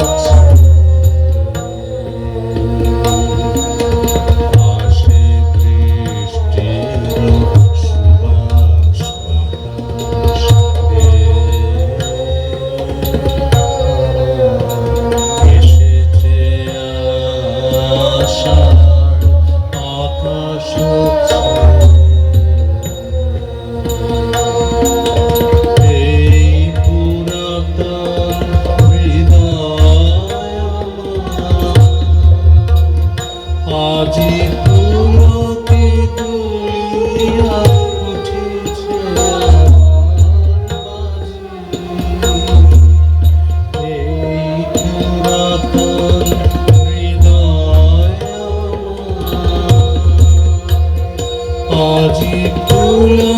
Oh. জীবন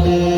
বলে